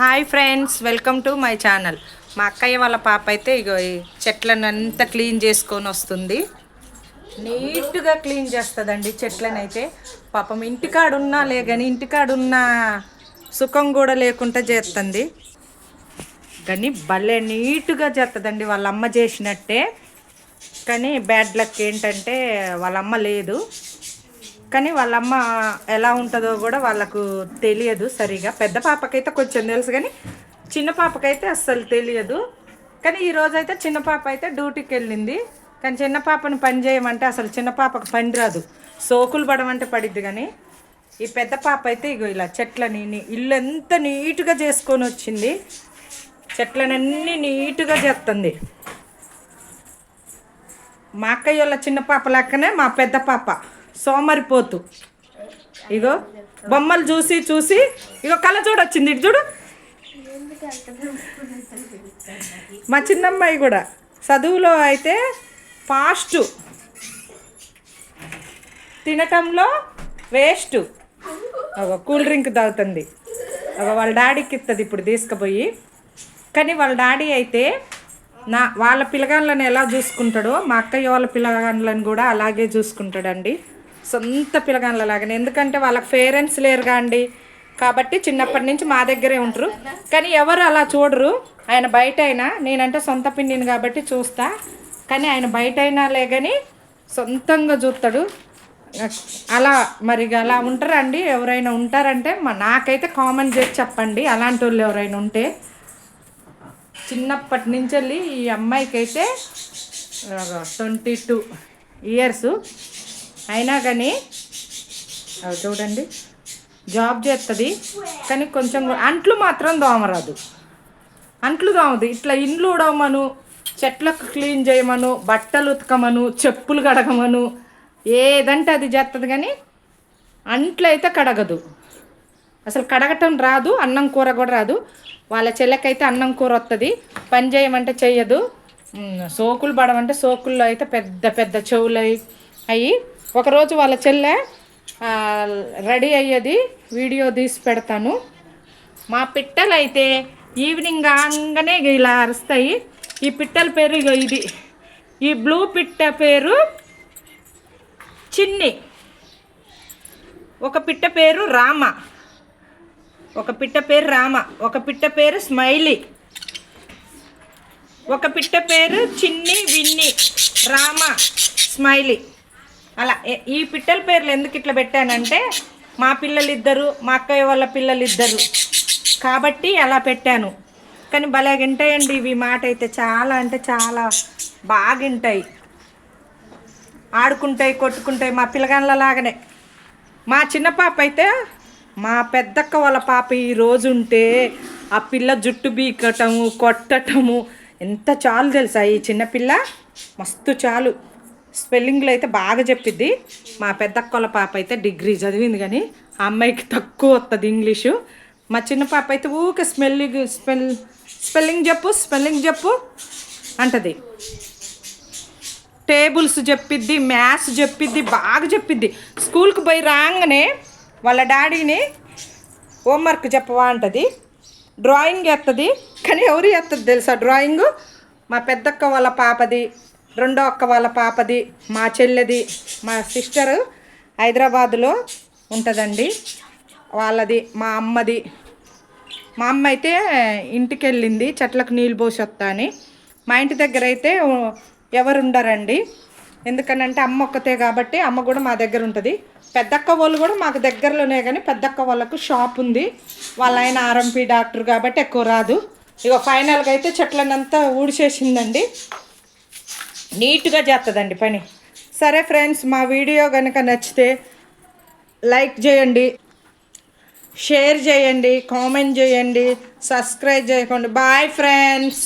Hi friends welcome to my channel. మా అక్కయ్య వాళ్ళ పాప అయితే ఇగో ఈ చెట్లను అంతా క్లీన్ చేసుకొని వస్తుంది. నీట్గా క్లీన్ చేస్తుందండి చెట్లను అయితే పాపం ఇంటికాడ ఉన్నా లే కానీ ఇంటికాడున్న సుఖం కూడా లేకుండా చేస్తుంది కానీ భలే నీట్గా చేస్తుందండి వాళ్ళ అమ్మ చేసినట్టే. కానీ బ్యాడ్ లక్ ఏంటంటే వాళ్ళ అమ్మ లేదు. కానీ వాళ్ళ అమ్మ ఎలా ఉంటుందో కూడా వాళ్ళకు తెలియదు సరిగా. పెద్ద పాపకైతే కొంచెం తెలుసు కానీ చిన్న పాపకైతే అస్సలు తెలియదు. కానీ ఈరోజైతే అయితే చిన్న పాప అయితే డ్యూటీకి వెళ్ళింది. కానీ చిన్న పాపను పని చేయమంటే అసలు చిన్న పాపకు పని రాదు. సోకులు పడమంటే పడిద్ది కానీ ఈ పెద్ద పాప అయితే ఇగో ఇలా చెట్లని ఇల్లు ఎంత నీట్గా చేసుకొని వచ్చింది. చెట్లనన్నీ నీట్గా చేస్తుంది. మా అక్కయ్య వాళ్ళ చిన్న పాప లెక్కనే మా పెద్ద పాప. సోమరిపోతు. ఇగో బొమ్మలు చూసి చూసి ఇగో కళ్ళ చూడొచ్చింది ఇటు చూడు. మా చిన్నమ్మాయి కూడా చదువులో అయితే ఫాస్ట్ తినటంలో వేస్ట్ ఒక కూల్ డ్రింక్ తాగుతుంది. ఒక వాళ్ళ డాడీకి ఇస్తుంది ఇప్పుడు తీసుకుపోయి. కానీ వాళ్ళ డాడీ అయితే నా వాళ్ళ పిల్లగాళ్ళని ఎలా చూసుకుంటాడో మా అక్కయ్య వాళ్ళ పిల్లగాళ్ళని కూడా అలాగే చూసుకుంటాడండి. సొంత పిల్లగాళ్ళలాగానే ఎందుకంటే వాళ్ళకి పేరెంట్స్ లేరుగా అండి. కాబట్టి చిన్నప్పటి నుంచి మా దగ్గరే ఉంటారు. కానీ ఎవరు అలా చూడరు. ఆయన బయట అయినా నేనంటే సొంత పిన్నిని కాబట్టి చూస్తా. కానీ ఆయన బయట అయినా లే కానీ సొంతంగా చూస్తాడు అలా మరి అలా ఉంటారండి. ఎవరైనా ఉంటారంటే మా నాకైతే కామన్ చేసి చెప్పండి. అలాంటి వాళ్ళు ఎవరైనా ఉంటే. చిన్నప్పటి నుంచి వెళ్ళి ఈ అమ్మాయికి అయితే ట్వంటీ టూ ఇయర్స్. అయినా కానీ అవి చూడండి. జాబ్ చేస్తుంది కానీ కొంచెం అంట్లు మాత్రం దోమరాదు. అంట్లు దోమదు. ఇట్లా ఇండ్లు ఉడవమను చెట్లకు క్లీన్ చేయమను బట్టలు ఉతకమను చెప్పులు కడగమను ఏదంటే అది చేస్తుంది కానీ అంట్లు అయితే కడగదు. అసలు కడగటం రాదు అన్నం కూర కూడా రాదు. వాళ్ళ చెల్లెకైతే అన్నం కూర వస్తుంది పని చేయమంటే చేయదు సోకులు పడమంటే సోకుల్లో అయితే పెద్ద పెద్ద చెవులు అయి అయ్యి ఒకరోజు వాళ్ళ చెల్లె రెడీ అయ్యేది వీడియో తీసి పెడతాను. మా పిట్టలు అయితే ఈవినింగ్ కాగానే ఇలా అరుస్తాయి. ఈ పిట్టల పేరు ఇగో ఇది. ఈ బ్లూ పిట్ట పేరు చిన్ని. ఒక పిట్ట పేరు రామ. ఒక పిట్ట పేరు రామ. ఒక పిట్ట పేరు స్మైలీ. ఒక పిట్ట పేరు చిన్ని విన్ని. రామ స్మైలీ. అలా ఈ పిట్టల పేర్లు ఎందుకు ఇట్లా పెట్టానంటే మా పిల్లలు ఇద్దరు మా అక్కయ్య వాళ్ళ పిల్లలు ఇద్దరు కాబట్టి అలా పెట్టాను. కానీ భలే వింటాయండి ఇవి మాట అయితే చాలా అంటే చాలా బాగా వింటాయి. ఆడుకుంటాయి కొట్టుకుంటాయి మా పిల్లగాళ్ళ లాగానే మా చిన్న పాప అయితే మా పెద్దక్క వాళ్ళ పాప ఈ రోజు ఉంటే ఆ పిల్ల జుట్టు బీకటము కొట్టటము ఎంత చాలు తెలుసా ఈ చిన్నపిల్ల మస్తు చాలు. స్పెల్లింగ్లో అయితే బాగా చెప్పిద్ది. మా పెద్దక్క వాళ్ళ పాప అయితే డిగ్రీ చదివింది కానీ ఆ అమ్మాయికి తక్కువ వస్తుంది ఇంగ్లీషు. మా చిన్న పాప అయితే ఊకే స్మెల్లింగ్ స్పెల్ స్పెల్లింగ్ చెప్పు స్పెల్లింగ్ చెప్పు అంటది. టేబుల్స్ చెప్పిద్ది మ్యాథ్స్ చెప్పిద్ది బాగా చెప్పిద్ది. స్కూల్కి పోయి రాగానే వాళ్ళ డాడీని హోంవర్క్ చెప్పవా అంటది. డ్రాయింగ్ వేస్తుంది కానీ ఎవరు వేస్తుంది తెలుసా డ్రాయింగ్? మా పెద్దక్క వాళ్ళ పాపది. రెండో అక్క వాళ్ళ పాపది మా చెల్లెది మా సిస్టరు హైదరాబాదులో ఉంటుందండి. వాళ్ళది మా అమ్మది. మా అమ్మ అయితే ఇంటికి వెళ్ళింది చెట్లకు నీళ్ళు పోసి వస్తా అని. మా ఇంటి దగ్గర అయితే ఎవరు ఉండరండి ఎందుకనంటే అమ్మ ఒక్కతే కాబట్టి అమ్మ కూడా మా దగ్గర ఉంటుంది. పెద్దక్క వాళ్ళు కూడా మాకు దగ్గరలోనే కానీ పెద్దక్క వాళ్ళకు షాప్ ఉంది. వాళ్ళ ఆయన ఆర్ఎంపీ డాక్టర్ కాబట్టి ఎక్కువ రాదు. ఇక ఫైనల్గా అయితే చెట్లనంతా ఊడిచేసిందండి నీట్గా చేస్తుందండి పని. సరే ఫ్రెండ్స్ మా వీడియో కనుక నచ్చితే లైక్ చేయండి షేర్ చేయండి కామెంట్ చేయండి సబ్స్క్రైబ్ చేయకండి. Bye friends.